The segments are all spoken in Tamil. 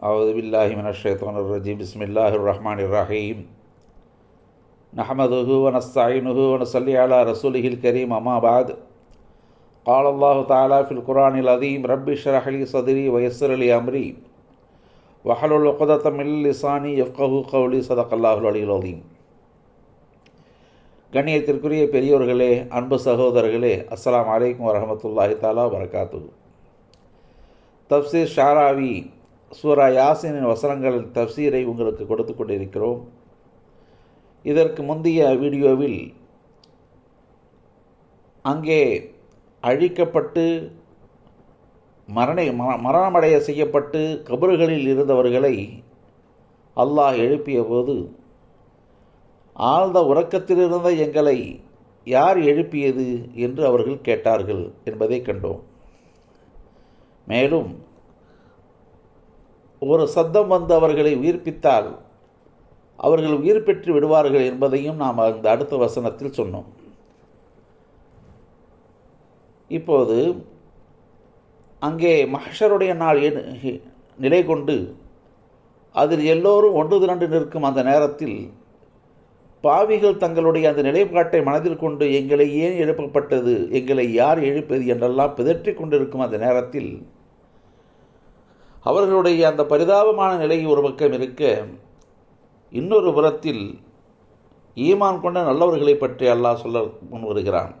أعوذ بالله من الشيطان الرجيم بسم الله الرحمن الرحيم نحمده ونستعينه ونصلي على رسوله الكريم أما بعد قال الله تعالى في القرآن العظيم رب اشرح لي صدري ويسر لي أمري وحلل عقدة من لساني يفقه قولي صدق الله العلي العظيم கண்ணியத்திற்குரிய பெரியோர்களே அன்பு சகோதரர்களே அஸ்ஸலாமு அலைக்கும் வரஹமத்துல்லாஹி தாலா வரகாத்து தப்சீர் ஷாராவி சூரா யாசினின் வசனங்களின் தப்சீரை உங்களுக்கு கொடுத்து கொண்டிருக்கிறோம். இதற்கு முந்தைய வீடியோவில் அங்கே அழிக்கப்பட்டு மரணை மரணமடைய செய்யப்பட்டு கபறுகளில் இருந்தவர்களை அல்லாஹ் எழுப்பிய போது ஆழ்ந்த உறக்கத்திலிருந்த எங்களை யார் எழுப்பியது என்று அவர்கள் கேட்டார்கள் என்பதை கண்டோம். மேலும் ஒரு சத்தம் வந்து அவர்களை உயிர்ப்பித்தால் அவர்கள் உயிர் பெற்று விடுவார்கள் என்பதையும் நாம் அந்த அடுத்த வசனத்தில் சொன்னோம். இப்போது அங்கே மஹஷருடைய நாள் நிலை கொண்டு அதில் எல்லோரும் ஒன்று திரண்டு நிற்கும் அந்த நேரத்தில் பாவிகள் தங்களுடைய அந்த நிலைப்பாட்டை மனதில் கொண்டு எங்களை ஏன் எழுப்பப்பட்டது எங்களை யார் எழுப்பது என்றெல்லாம் பிதற்றிக் கொண்டிருக்கும் அந்த நேரத்தில் அவர்களுடைய அந்த பரிதாபமான நிலை ஒரு பக்கம் இருக்க இன்னொரு புறத்தில் ஈமான் கொண்ட நல்லவர்களை பற்றி அல்லாஹ் சொல்ல முன் வருகிறான்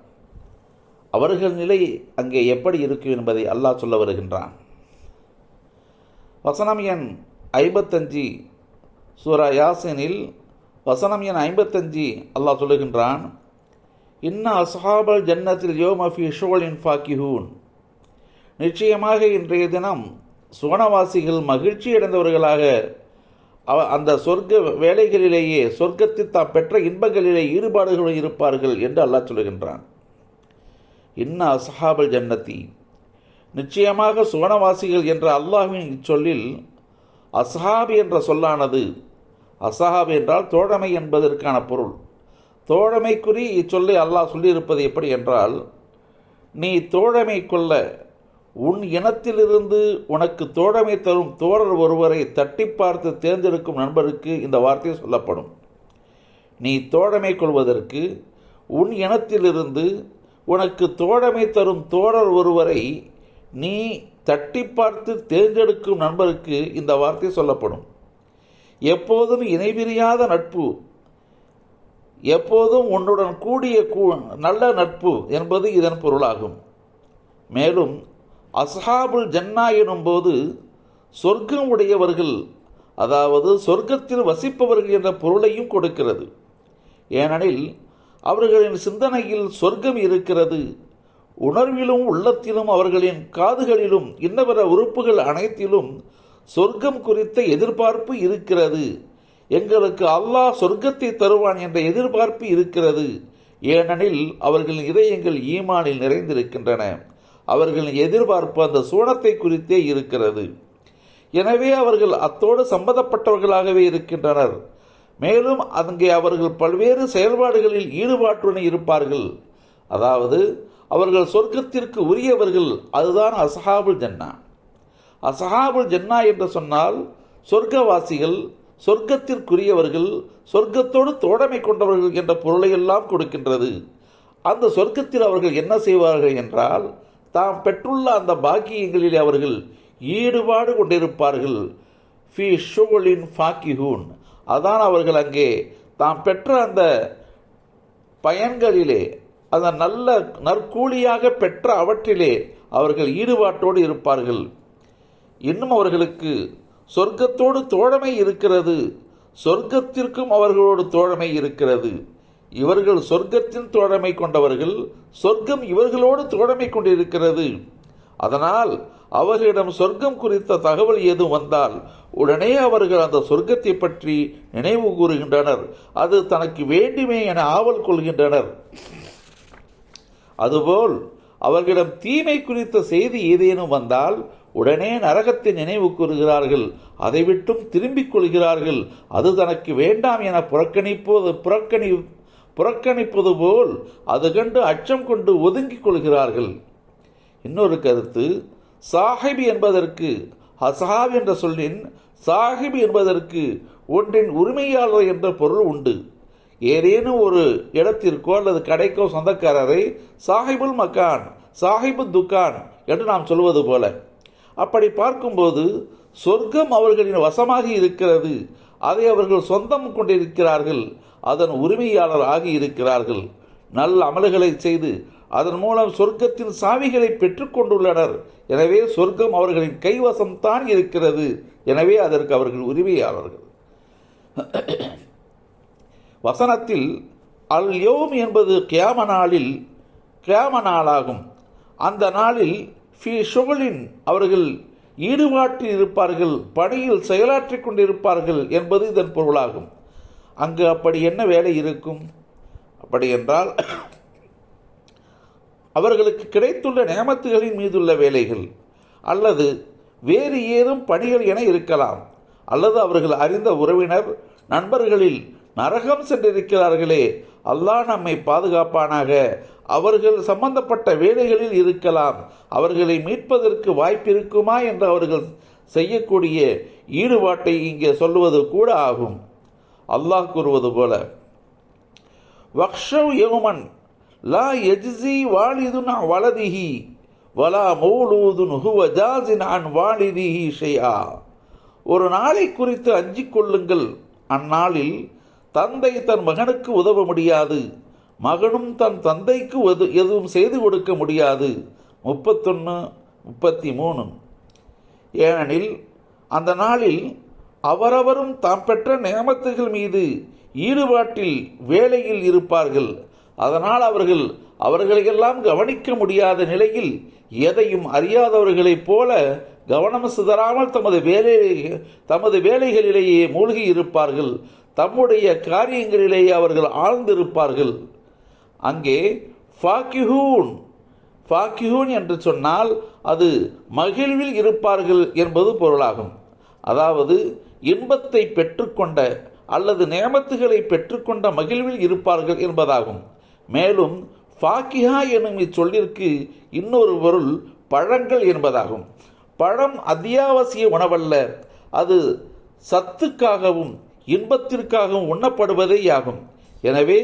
அவர்கள் நிலை அங்கே எப்படி இருக்கும் என்பதை அல்லாஹ் சொல்ல வருகின்றான். வசனம் எண் ஐம்பத்தஞ்சு சூரா யாசினில் வசனம் எண் ஐம்பத்தஞ்சு அல்லாஹ் சொல்லுகின்றான் இன்ன அஸ்ஹாபல் ஜன்னத்தில் யோமஃபி இன் ஃபாக்கிஹூன். நிச்சயமாக இன்றைய தினம் சுவனவாசிகள் மகிழ்ச்சி அடைந்தவர்களாக அவ அந்த சொர்க்க வேலைகளிலேயே சொர்க்கத்தில் தாம் பெற்ற இன்பங்களிலே ஈடுபாடுகளும் இருப்பார்கள் என்று அல்லாஹ் சொல்லுகின்றான். இன்ன அசஹாபல் ஜன்னதி நிச்சயமாக சுவனவாசிகள் என்ற அல்லாஹ்வின் இச்சொல்லில் அசஹாபி என்ற சொல்லானது அசஹாப் என்றால் தோழமை என்பதற்கான பொருள். தோழமைக்குறி இச்சொல்லை அல்லாஹ் சொல்லியிருப்பது எப்படி என்றால் நீ தோழமை கொள்ள உன் இனத்திலிருந்து உனக்கு தோழமை தரும் தோழர் ஒருவரை தட்டி பார்த்து தேர்ந்தெடுக்கும் நண்பருக்கு இந்த வார்த்தை சொல்லப்படும். நீ தோழமை கொள்வதற்கு உன் இனத்திலிருந்து உனக்கு தோழமை தரும் தோழர் ஒருவரை நீ தட்டி பார்த்து தேர்ந்தெடுக்கும் நண்பருக்கு இந்த வார்த்தை சொல்லப்படும். எப்போதும் இணைபிரியாத நட்பு எப்போதும் உன்னுடன் கூடிய கூ- நல்ல நட்பு என்பது இதன் பொருளாகும். மேலும் அஸ்ஹாபுல் ஜன்னா எனும்போது சொர்க்கம் உடையவர்கள் அதாவது சொர்க்கத்தில் வசிப்பவர்கள் என்ற பொருளையும் கொடுக்கிறது. ஏனெனில் அவர்களின் சிந்தனையில் சொர்க்கம் இருக்கிறது. உணர்விலும் உள்ளத்திலும் அவர்களின் காதுகளிலும் இன்னபிற உறுப்புகள் அனைத்திலும் சொர்க்கம் குறித்த எதிர்பார்ப்பு இருக்கிறது. எங்களுக்கு அல்லாஹ் சொர்க்கத்தை தருவான் என்ற எதிர்பார்ப்பு இருக்கிறது. ஏனெனில் அவர்களின் இதயங்கள் ஈமானில் நிறைந்திருக்கின்றன. அவர்களின் எதிர்பார்ப்பு அந்த சூனத்தை குறித்தே இருக்கிறது. எனவே அவர்கள் அத்தோடு சம்பந்தப்பட்டவர்களாகவே இருக்கின்றனர். மேலும் அங்கே அவர்கள் பல்வேறு செயல்பாடுகளில் ஈடுபாட்டுடன் இருப்பார்கள். அதாவது அவர்கள் சொர்க்கத்திற்கு உரியவர்கள் அதுதான் அசஹாபுல் ஜன்னா. அசஹாபுல் ஜன்னா என்று சொன்னால் சொர்க்கவாசிகள் சொர்க்கத்திற்குரியவர்கள் சொர்க்கத்தோடு தோழமை கொண்டவர்கள் என்ற பொருளையெல்லாம் கொடுக்கின்றது. அந்த சொர்க்கத்தில் அவர்கள் என்ன செய்வார்கள் என்றால் தாம் பெற்றுள்ள அந்த பாக்கியங்களில் அவர்கள் ஈடுபாடு கொண்டிருப்பார்கள். ஃபி ஷுகலின் ஃபாக்கிஹூன். அதான் அவர்கள் அங்கே தாம் பெற்ற அந்த பயன்களிலே அந்த நல்ல நற்கூலியாக பெற்ற அவற்றிலே அவர்கள் ஈடுபாட்டோடு இருப்பார்கள். இன்னும் அவர்களுக்கு சொர்க்கத்தோடு தோழமை இருக்கிறது. சொர்க்கத்திற்கும் அவர்களோடு தோழமை இருக்கிறது. இவர்கள் சொர்க்கத்தின் தோழமை கொண்டவர்கள் சொர்க்கம் இவர்களோடு தோழமை கொண்டிருக்கிறது. அதனால் அவர்களிடம் சொர்க்கம் குறித்த தகவல் ஏதும் வந்தால் உடனே அவர்கள் அந்த சொர்க்கத்தை பற்றி நினைவு கூறுகின்றனர். அது தனக்கு வேண்டுமே என ஆவல் கொள்கின்றனர். அதுபோல் அவர்களிடம் தீமை குறித்த செய்தி ஏதேனும் வந்தால் உடனே நரகத்தை நினைவு கூறுகிறார்கள். அதை விட்டும் திரும்பிக் கொள்கிறார்கள். அது தனக்கு வேண்டாம் என புறக்கணிப்போது புறக்கணி புறக்கணிப்பது போல் அது கண்டு அச்சம் கொண்டு ஒதுங்கிக் கொள்கிறார்கள். இன்னொரு கருத்து சாஹிப் என்பதற்கு அசஹாப் என்ற சொல்லின் சாஹிப் என்பதற்கு ஒன்றின் உரிமையாளர் என்ற பொருள் உண்டு. ஏதேனும் ஒரு இடத்திற்கோ அல்லது கடைக்கோ சொந்தக்காரரை சாஹிபுல் மக்கான் சாஹிபு துக்கான் என்று நாம் சொல்வது போல. அப்படி பார்க்கும்போது சொர்க்கம் அவர்களின் வசமாக இருக்கிறது. அதை அவர்கள் சொந்தம் கொண்டிருக்கிறார்கள். அதன் உரிமையாளர் ஆகி இருக்கிறார்கள் நல்ல அமல்களை செய்து அதன் மூலம் சொர்க்கத்தின் சாவிகளை பெற்றுக்கொண்டுள்ளனர் எனவே சொர்க்கம் அவர்களின் கைவசம்தான் இருக்கிறது. எனவே அதற்கு அவர்கள் உரிமையாளர்கள். வசனத்தில் அல் யோம் என்பது கியாம நாளில் கியாம நாளாகும். அந்த நாளில் ஃபி ஷுகலின் அவர்கள் ஈடுபாட்டில் இருப்பார்கள் பணியில் செயலாற்றிக் கொண்டிருப்பார்கள் என்பது இதன் பொருளாகும். அங்கு அப்படி என்ன வேலை இருக்கும்? அப்படி என்றால் அவர்களுக்கு கிடைத்துள்ள நியமத்துகளின் மீதுள்ள வேலைகள் அல்லது வேறு ஏதும் பணிகள் என இருக்கலாம். அல்லது அவர்கள் அறிந்த உறவினர் நண்பர்களில் நரகம் சென்றிருக்கிறார்களே அல்லாஹ் நம்மை பாதுகாப்பானாக. அவர்கள் சம்பந்தப்பட்ட வேலைகளில் இருக்கலாம். அவர்களை மீட்பதற்கு வாய்ப்பிருக்குமா என்று அவர்கள் செய்யக்கூடிய ஈடுபாட்டை இங்கே சொல்லுவது கூட ஆகும். அல்லாஹ் கூறுவது போல வக்ஷவ் யோமன் லா எஜ்ஜி வாலிதுன் வலதிஹி வலா மௌலூதுன் ஹுவ ஜாசின் அன் வாலிதிஹி ஷைஆ. ஒரு நாளை குறித்து அஞ்சிக் கொள்ளுங்கள். அந்நாளில் தந்தை தன் மகனுக்கு உதவ முடியாது. மகனும் தன் தந்தைக்கு எது எதுவும் செய்து கொடுக்க முடியாது. முப்பத்தொன்று முப்பத்தி மூணு. ஏனெனில் அந்த நாளில் அவரவரும் தாம் பெற்ற நியமத்துகள் மீது ஈடுபாட்டில் வேலையில் இருப்பார்கள். அதனால் அவர்கள் அவர்களையெல்லாம் கவனிக்க முடியாத நிலையில் எதையும் அறியாதவர்களைப் போல கவனம் சிதறாமல் தமது வேலை தமது வேலைகளிலேயே மூழ்கி இருப்பார்கள். தம்முடைய காரியங்களிலேயே அவர்கள் ஆழ்ந்திருப்பார்கள். அங்கே ஃபாக்கிஹூன் ஃபாக்கிஹூன் என்று சொன்னால் அது மகிழ்வில் இருப்பார்கள் என்பது பொருளாகும். அதாவது இன்பத்தை பெற்றுக்கொண்ட அல்லது நேமத்துகளை பெற்றுக்கொண்ட மகிழ்வில் இருப்பார்கள் என்பதாகும். மேலும் ஃபாக்கிஹா எனும் இச்சொல்லிற்கு இன்னொரு பொருள் பழங்கள் என்பதாகும். பழம் அத்தியாவசிய உணவல்ல அது சத்துக்காகவும் இன்பத்திற்காகவும் உண்ணப்படுவதேயாகும் எனவே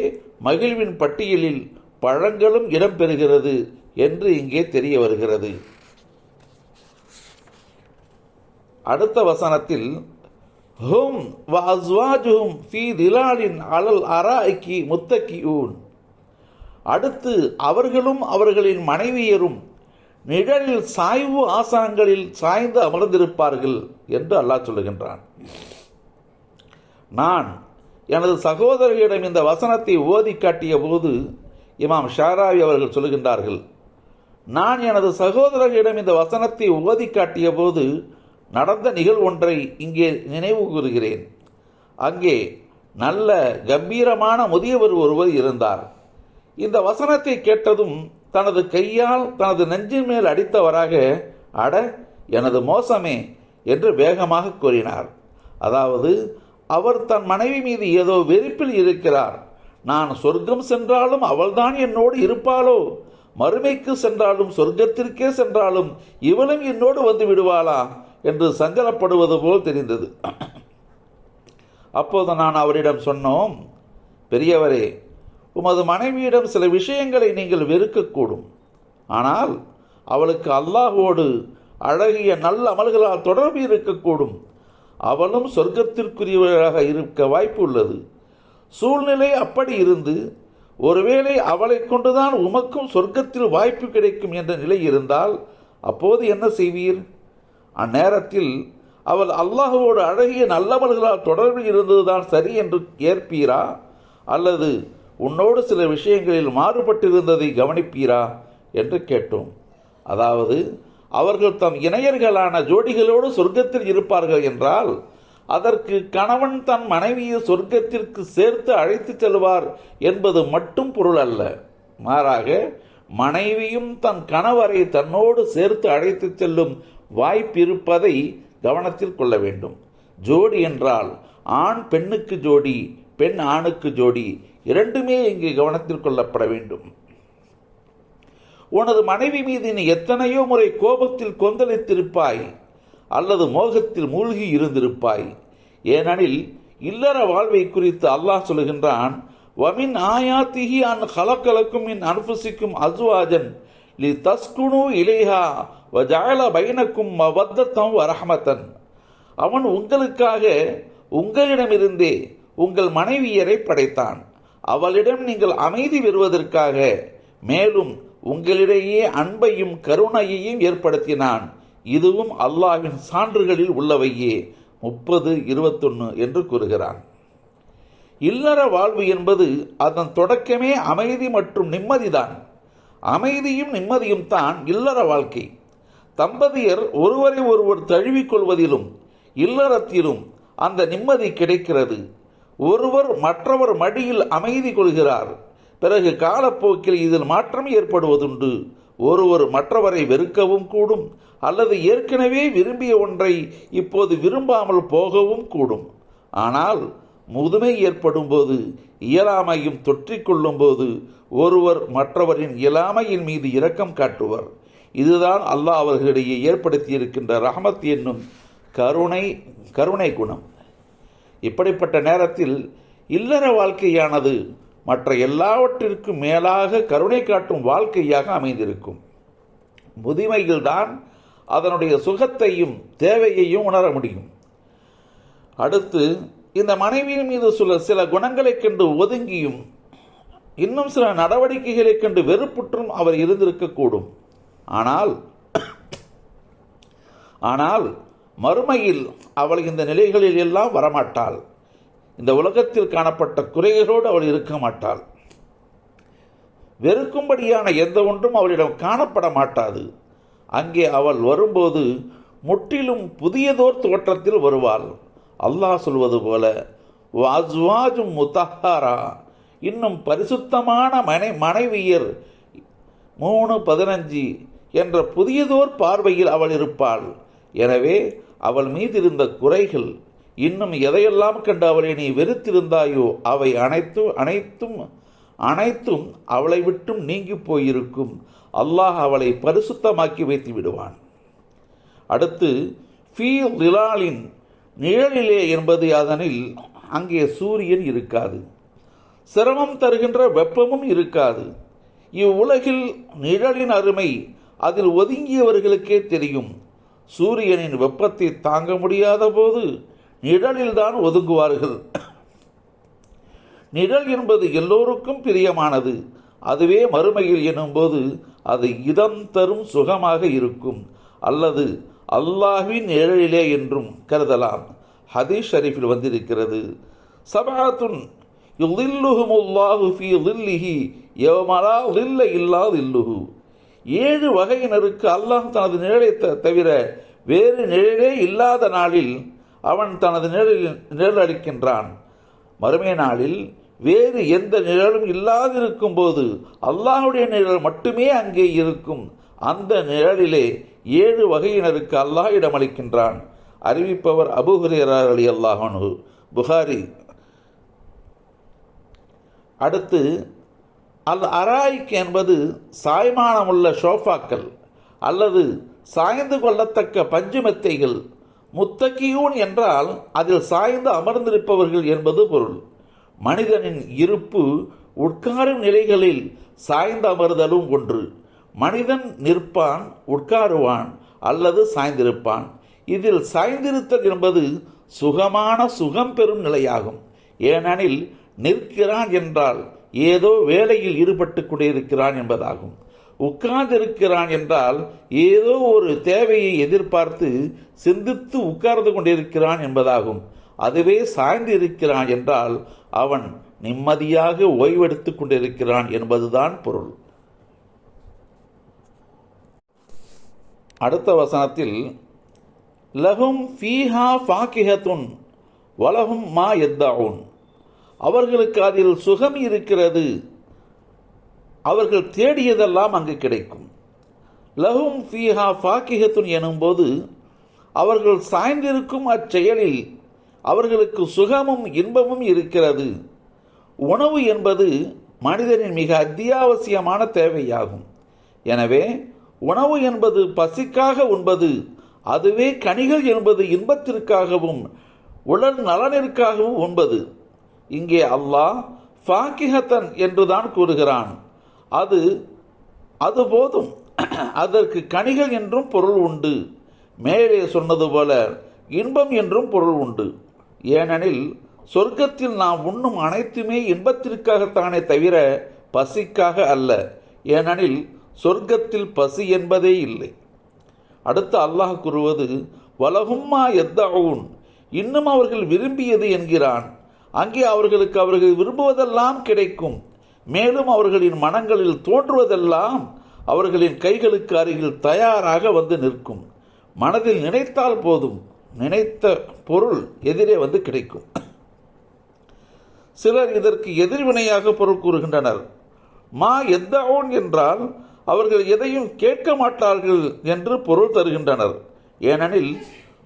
மகிழ்வின் பட்டியலில் பழங்களும் இடம்பெறுகிறது என்று இங்கே தெரிய வருகிறது. அடுத்த வசனத்தில் ஹும் வ அஸ்வாஜுஹும் ஃபி திலாலின் அலல் அராய்க்கி முத்தக்கியூன் அடுத்து அவர்களும் அவர்களின் மனைவியரும் நிழலில் சாய்வு ஆசனங்களில் சாய்ந்து அமர்ந்திருப்பார்கள் என்று அல்லாஹ் சொல்லுகின்றான். நான் எனது சகோதரர்களிடம் இந்த வசனத்தை ஓதி காட்டிய போது இமாம் ஷாராவி அவர்கள் சொல்லுகின்றார்கள் நான் எனது சகோதரர்களிடம் இந்த வசனத்தை ஓதி காட்டிய போது நடந்த நிகழ்வொன்றை இங்கே நினைவு கூறுகிறேன் அங்கே நல்ல கம்பீரமான முதியவர் ஒருவர் இருந்தார். இந்த வசனத்தை கேட்டதும் தனது கையால் தனது நெஞ்சின் மேல் அடித்தவராக அட எனது மோசமே என்று வேகமாக கூறினார். அதாவது அவர் தன் மனைவி மீது ஏதோ வெறுப்பில் இருக்கிறார். நான் சொர்க்கம் சென்றாலும் அவள்தான் என்னோடு இருப்பாளோ? மறுமைக்கு சென்றாலும் சொர்க்கத்திற்கே சென்றாலும் இவளும் என்னோடு வந்து விடுவாளா? என்று சஞ்சலப்படுவது போல் தெரிந்தது. அப்போது நான் அவரிடம் சொன்னோம் பெரியவரே உமது மனைவியிடம் சில விஷயங்களை நீங்கள் வெறுக்கக்கூடும். ஆனால் அவளுக்கு அல்லாஹோடு அழகிய நல்ல அமல்களால் தொடர்பு இருக்கக்கூடும். அவளும் சொர்க்கத்திற்குரியவராக இருக்க வாய்ப்பு உள்ளது சூழ்நிலை அப்படி இருந்து ஒருவேளை அவளை கொண்டுதான் உமக்கும் சொர்க்கத்தில் வாய்ப்பு கிடைக்கும் என்ற நிலை இருந்தால் அப்போது என்ன செய்வீர்? அந்நேரத்தில் அவள் அல்லாஹுவோடு அழகிய நல்லவர்களால் தொடர்பில் இருந்ததுதான் சரி என்று ஏற்பீரா அல்லது உன்னோடு சில விஷயங்களில் மாறுபட்டிருந்ததை கவனிப்பீரா? என்று கேட்டோம். அதாவது அவர்கள் தம் இணையர்களான ஜோடிகளோடு சொர்க்கத்தில் இருப்பார்கள் என்றால் அதற்கு கணவன் தன் மனைவியை சொர்க்கத்திற்கு சேர்த்து அழைத்துச் செல்வார் என்பது மட்டும் பொருள் அல்ல. மாறாக மனைவியும் தன் கணவரை தன்னோடு சேர்த்து அழைத்துச் செல்லும் வாய்ப்பிருப்பதை கவனத்தில் கொள்ள வேண்டும். ஜோடி என்றால் ஆண் பெண்ணுக்கு ஜோடி பெண் ஆணுக்கு ஜோடி இரண்டுமே இங்கு கவனத்தில் கொள்ளப்பட வேண்டும். உனது மனைவி மீது நீ எத்தனையோ முறை கோபத்தில் கொந்தளித்திருப்பாய் அல்லது மோகத்தில் மூழ்கி இருந்திருப்பாய். ஏனெனில் இல்லற வாழ்வை குறித்து அல்லாஹ் சொல்கின்றான் வமின் ஆயாத்திகி அன் ஹலக்கலக்கும் என் அனுபசிக்கும் அஸ்வாஜன் லி தஸ்குனு இலேஹா வஜால பைனக்கும் மவத்தத்தம் வரஹமத்தன் அவன் உங்களுக்காக உங்களிடமிருந்தே உங்கள் மனைவியரை படைத்தான். அவளிடம் நீங்கள் அமைதி பெறுவதற்காக மேலும் உங்களிடையே அன்பையும் கருணையையும் ஏற்படுத்தினான். இதுவும் அல்லாவின் சான்றுகளில் உள்ளவையே. முப்பது இருபத்தொன்று என்று கூறுகிறான். இல்லற வாழ்வு என்பது அதன் தொடக்கமே அமைதி மற்றும் நிம்மதிதான். அமைதியும் நிம்மதியும் தான் இல்லற வாழ்க்கை. தம்பதியர் ஒருவரை ஒருவர் தழுவிக்கொள்வதிலும் இல்லறத்திலும் அந்த நிம்மதி கிடைக்கிறது. ஒருவர் மற்றவர் மடியில் அமைதி கொள்கிறார். பிறகு காலப்போக்கில் இதில் மாற்றம் ஏற்படுவதுண்டு. ஒருவர் மற்றவரை வெறுக்கவும் கூடும் அல்லது ஏற்கனவே விரும்பிய ஒன்றை இப்போது விரும்பாமல் போகவும் கூடும். ஆனால் முதுமை ஏற்படும் போது இயலாமையும் தொற்றிக்கொள்ளும் போது ஒருவர் மற்றவரின் இயலாமையின் மீது இரக்கம் காட்டுவர். இதுதான் அல்லாஹ் அவர்களிடையே ஏற்படுத்தியிருக்கின்ற ரஹமத் என்னும் கருணை கருணை குணம். இப்படிப்பட்ட நேரத்தில் இல்லற வாழ்க்கையானது மற்ற எல்லாவற்றிற்கும் மேலாக கருணை காட்டும் வாழ்க்கையாக அமைந்திருக்கும். முதுமையில்தான் அதனுடைய சுகத்தையும் தேவையையும் உணர முடியும். அடுத்து இந்த மனைவியின் மீது சில சில குணங்களைக் கண்டு ஒதுங்கியும் இன்னும் சில நடவடிக்கைகளைக் கண்டு வெறுப்புற்றும் அவர் இருந்திருக்கக்கூடும். ஆனால் ஆனால் மறுமையில் அவள் இந்த நிலைகளில் எல்லாம் வரமாட்டாள். இந்த உலகத்தில் காணப்பட்ட குறைகளோடு அவள் இருக்க மாட்டாள். வெறுக்கும்படியான எந்த ஒன்றும் அவளிடம் காணப்பட மாட்டாது. அங்கே அவள் வரும்போது முற்றிலும் புதியதோர் தோற்றத்தில் வருவாள். அல்லாஹ் சொல்வது போல வாஜ்வாஜும் முத்தஹாரா. இன்னும் பரிசுத்தமான மனை மனைவியர் மூணு பதினஞ்சு என்ற புதியதோர் பார்வையில் அவள் இருப்பாள். எனவே அவள் மீதிருந்த குறைகள் இன்னும் எதையெல்லாம் கண்டு அவளை நீ வெறுத்திருந்தாயோ அவை அனைத்தும் அனைத்தும் அனைத்தும் அவளை விட்டும் நீங்கி போயிருக்கும். அல்லாஹ் அவளை பரிசுத்தமாக்கி வைத்து விடுவான். அடுத்து ஃபீ லிலாலின் நிழலிலே என்பது அதனில் அங்கே சூரியன் இருக்காது. சிரமம் தருகின்ற வெப்பமும் இருக்காது. இவ்வுலகில் நிழலின் அருமை அதில் ஒதுங்கியவர்களுக்கே தெரியும். சூரியனின் வெப்பத்தை தாங்க முடியாத போது நிழலில்தான் ஒதுங்குவார்கள். நிழல் என்பது எல்லோருக்கும் பிரியமானது. அதுவே மறுமையில் எனும்போது அது இதம் தரும் சுகமாக இருக்கும். அல்லது அல்லாஹ்வின் நிழலிலே என்றும் கருதலாம். ஹதீஸ் ஷரீஃபில் வந்திருக்கிறது. சபாத்துன் யுல்லுஹுமுல்லாஹு ஃபி லில்லிஹி யவமலா லில்ல இல்லா லில்லுஹு ஏழு வகையினருக்கு அல்லாஹ் தனது நிழலை த- தவிர வேறு நிழலே இல்லாத நாளில் அவன் தனது நிழலில் நிழல் அளிக்கின்றான் மறுமை நாளில் வேறு எந்த நிழலும் இல்லாதிருக்கும் போது அல்லாஹ்வுடைய நிழல் மட்டுமே அங்கே இருக்கும். அந்த நிழலிலே ஏழு வகையினருக்கு அல்லாஹ் இடமளிக்கின்றான். அறிவிப்பவர் அபு அலி அல்லாஹனு புகாரி. அடுத்து அல் அராய்க் என்பது சாய்மானமுள்ள ஷோஃபாக்கள் அல்லது சாய்ந்து கொள்ளத்தக்க பஞ்சுமெத்தைகள் முத்தக்கியூன் என்றால் அதில் சாய்ந்து அமர்ந்திருப்பவர்கள் என்பது பொருள். மனிதனின் இருப்பு உட்காரும் நிலைகளில் சாய்ந்து அமர்தலும் ஒன்று. மனிதன் நிற்பான் உட்காருவான் அல்லது சாய்ந்திருப்பான். இதில் சாய்ந்திருத்தல் என்பது சுகமான சுகம் பெறும் நிலையாகும். ஏனெனில் நிற்கிறான் என்றால் ஏதோ வேலையில் ஈடுபட்டு கொண்டிருக்கிறான் என்பதாகும். உட்கார்ந்திருக்கிறான் என்றால் ஏதோ ஒரு தேவையை எதிர்பார்த்து சிந்தித்து உட்கார்ந்து கொண்டிருக்கிறான் என்பதாகும். அதுவே சாய்ந்திருக்கிறான் என்றால் அவன் நிம்மதியாக ஓய்வெடுத்து கொண்டிருக்கிறான் என்பதுதான் பொருள். அடுத்த வசனத்தில் லகும் ஃபீஹா ஃபாக்கிஹத்துன் வலகும் மா எத்தாவுன் அவர்களுக்கு அதில் சுகம் இருக்கிறது. அவர்கள் தேடியதெல்லாம் அங்கு கிடைக்கும். லஹும் ஃபீஹா ஃபாக்கிஹத்துன் எனும்போது அவர்கள் சாய்ந்திருக்கும் அச்செயலில் அவர்களுக்கு சுகமும் இன்பமும் இருக்கிறது. உணவு என்பது மனிதனின் மிக அத்தியாவசியமான தேவையாகும். எனவே உணவு என்பது பசிக்காக உண்பது அதுவே கனிகள் என்பது இன்பத்திற்காகவும் உடல் நலனிற்காகவும் உண்பது. இங்கே அல்லாஹ் ஃபாக்கிஹத்தன் என்றுதான் கூறுகிறான். அது அது போதும். அதற்கு கனிகள் என்றும் பொருள் உண்டு. மேலே சொன்னது போல இன்பம் என்றும் பொருள் உண்டு. ஏனெனில் சொர்க்கத்தில் நாம் உண்ணும் அனைத்துமே இன்பத்திற்காகத்தானே தவிர பசிக்காக அல்ல. ஏனெனில் சொர்க்கத்தில் பசி என்பதே இல்லை. அடுத்து அல்லாஹ் கூறுவது வலகும்மா எத்தவுன் இன்னும் அவர்கள் விரும்பியது என்கிறான். அங்கே அவர்களுக்கு அவர்கள் விரும்புவதெல்லாம் கிடைக்கும். மேலும் அவர்களின் மனங்களில் தோன்றுவதெல்லாம் அவர்களின் கைகளுக்கு அருகில் தயாராக வந்து நிற்கும். மனதில் நினைத்தால் போதும். நினைத்த பொருள் எதிரே வந்து கிடைக்கும். சிலர் இதற்கு எதிர்வினையாக பொருள் கூறுகின்றனர். மா எத்தவுன் என்றால் அவர்கள் எதையும் கேட்க மாட்டார்கள் என்று பொருள் தருகின்றனர். ஏனெனில்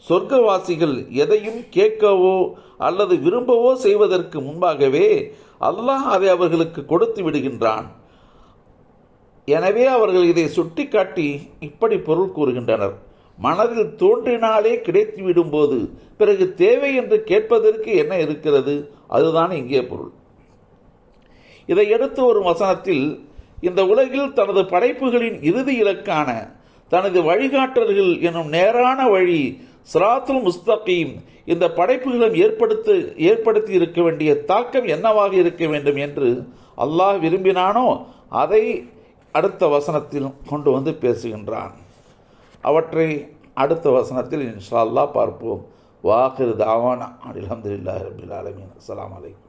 சொர்க்கவாசிகள் எதையும் கேட்கவோ அல்லது விரும்பவோ செய்வதற்கு முன்பாகவே அல்லாஹ் அதை அவர்களுக்கு கொடுத்து விடுகின்றான். எனவே அவர்கள் இதை சுட்டிக்காட்டி இப்படி பொருள் கூறுகின்றனர். மனதில் தோன்றினாலே கிடைத்து விடும்போது பிறகு தேவை என்று கேட்பதற்கு என்ன இருக்கிறது? அதுதான் இங்கே பொருள். இதை எடுத்து ஒரு வசனத்தில் இந்த உலகில் தனது படைப்புகளின் இறுதி இலக்கான தனது வழிகாட்டல்கள் எனும் நேரான வழி சிராத்துல் முஸ்தகீம் இந்த படைப்புகளும் ஏற்படுத்து ஏற்படுத்தி இருக்க வேண்டிய தாக்கம் என்னவாக இருக்க வேண்டும் என்று அல்லாஹ் விரும்பினானோ அதை அடுத்த வசனத்தில் கொண்டு வந்து பேசுகின்றான். அவற்றை அடுத்த வசனத்தில் இன்ஷா அல்லாஹ் பார்ப்போம். வாஹிர் தாவானா. அலமதுல்லா ரபில் ஆலமீன். அஸ்ஸலாமு அலைக்கும்.